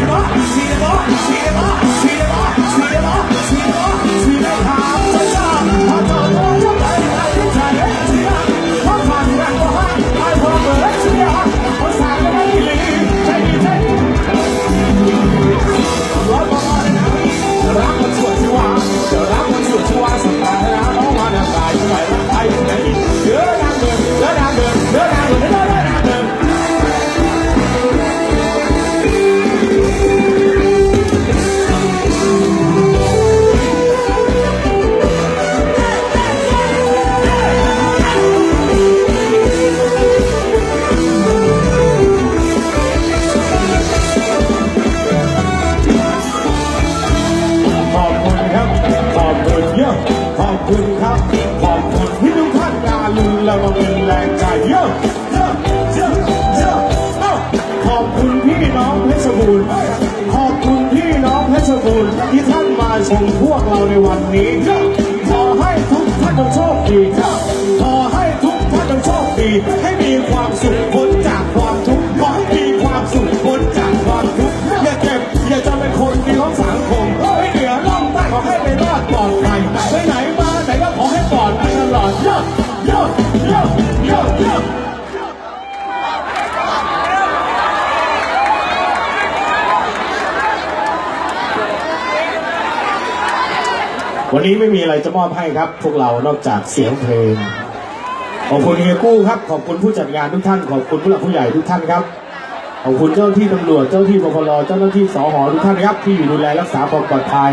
รั ครับ ขอบคุณที่ทุกท่านอย่าลืมเรามาเป็นแรงใจเยอะเยอะเยอะเยอะขอบคุณพี่น้องเพชรบูรณ์ขอบคุณพี่น้องเพชรบูรณ์ที่ท่านมาชมพวกเราในวันนี้ วันนี้ไม่มีอะไรจะมอบให้ครับ พวกเรานอกจากเสียงเพลง ขอบคุณเฮียกู้ครับ ขอบคุณผู้จัดงานทุกท่าน ขอบคุณผู้หลักผู้ใหญ่ทุกท่านครับ ขอบคุณเจ้าหน้าที่ตำรวจ เจ้าหน้าที่ปปลเจ้าหน้าที่สหทุกท่านครับ ที่อยู่ดูแลรักษาความปลอดภัย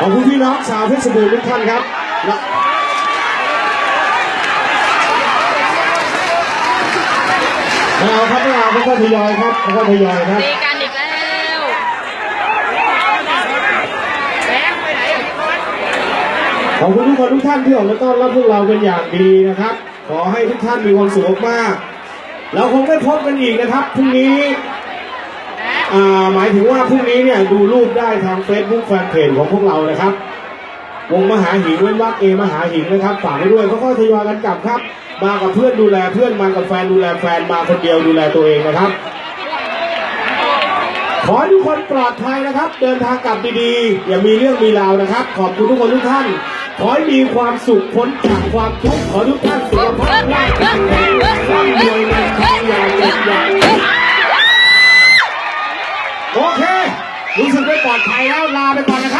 ขอบคุณพี่น้องชาวเพชรบูรณ์ทุกท่านครับและไม่เอาครับไม่เอาเขาก็ทยอยครับเขาก็ทยอยครับ ตีกันอีกแล้วแบงค์ไปไหน ขอบคุณทุกคนทุกท่านที่ออกมาต้อนรับพวกเราเป็นอย่างดีนะครับ ขอให้ทุกท่านมีความสุขมาก เราคงไม่พบกันอีกนะครับพรุ่งนี้หมายถึงว่าพรุ่งนี้เนี่ยดูรูปได้ทาง Facebook แฟนเพจของพวกเรานะครับ วงมหาหิงเว้นวักเอมหาหิงนะครับฝากไว้ด้วยค่อยๆทยอยกันกลับครับ มากับเพื่อนดูแลเพื่อนมากับแฟนดูแลแฟนมาคนเดียวดูแลตัวเองนะครับ ขอทุกคนปลอดภัยนะครับ เดินทางกลับดีๆ อย่ามีเรื่องมีราวนะครับ ขอบคุณทุกคนทุกท่าน ขอให้มีความสุขพ้นจากความทุกข์ขอทุกท่านสุขภาพร่างกายแข็งแรงร่ำรวยเงินทองอย่าเจ็บอย่าวโอเค รู้สึกไม่ปลอดภัยแล้วลาไปก่อนนะครับ